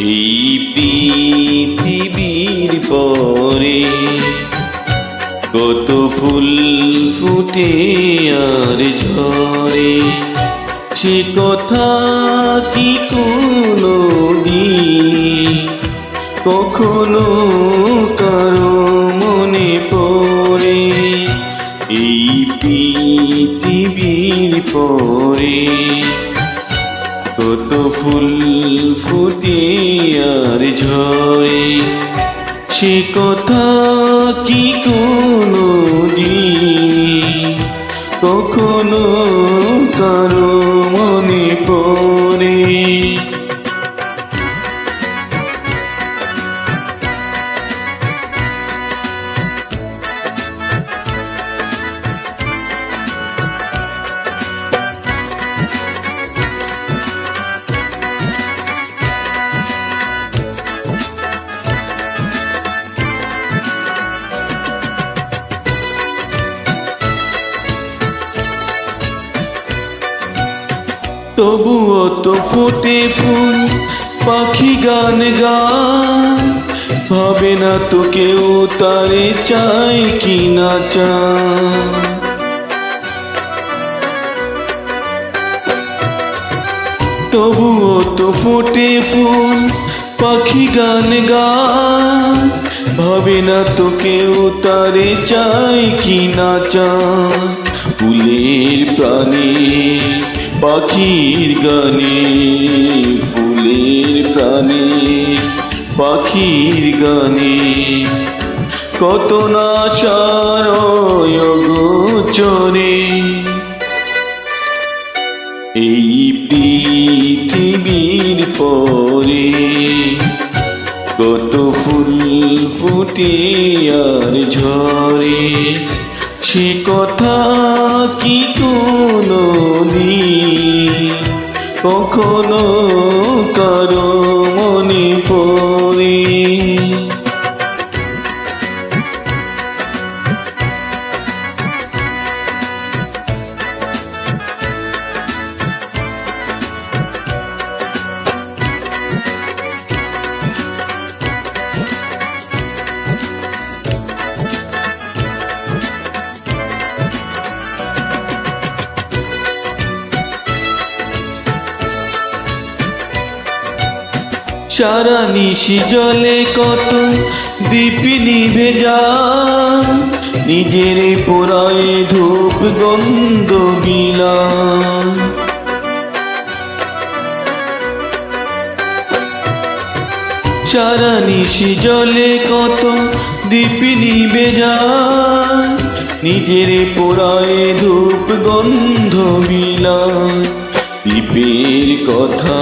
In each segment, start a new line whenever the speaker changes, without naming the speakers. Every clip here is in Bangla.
এই পৃথিবীর পরে কত ফুল ফুটে আর ঝরে, সে কথা কি কোনো কখনো কারও মনে পড়ে? এই পৃথিবীর পরে কত ফুল ফুটিয়ার ঝরে। সে কথা কি কোনো কখনো কারও তবুও তো ফোটে ফুল, পাখি গান গান। ভাবে না তো কেউ তারে চায় কি না চায় তবুও তো ফোটে ফুল, পাখি গান গান। ভাবে না তো কেউ তারে চায় কি না চায় ফুলের প্রাণী পাখির গানে, ফুলের প্রাণে, পাখির গানে। কত না গোচরে এই পৃথিবীর পরে কত ফুল ফুটে আর ঝরে। সে কথা কি দিন কখনো কারও মনে পড়ে। সারা নিশি জলে কত দীপি নিভে যায় নিজের পোড়ায় ধূপ গন্ধ গিলা সারা নিশি জলে কত দীপি নিভে যায় নিজের পোড়ায় ধূপ গন্ধ বিলায় দীপের কথা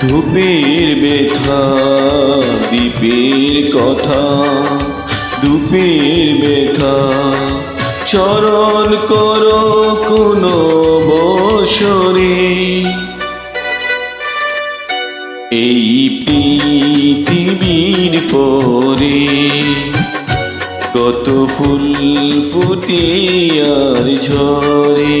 ধূপের বেথা দীপের কথা, ধূপের বেথা চরণ কর কোনো বসরে। এই পৃথিবীর পরে কত ফুল ফুটে আর ঝরে।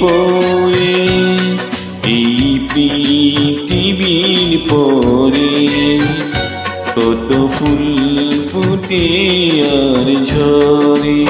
পড়ে এই পৃথিবীর পরে কত ফুল ফুটে আর ঝরে।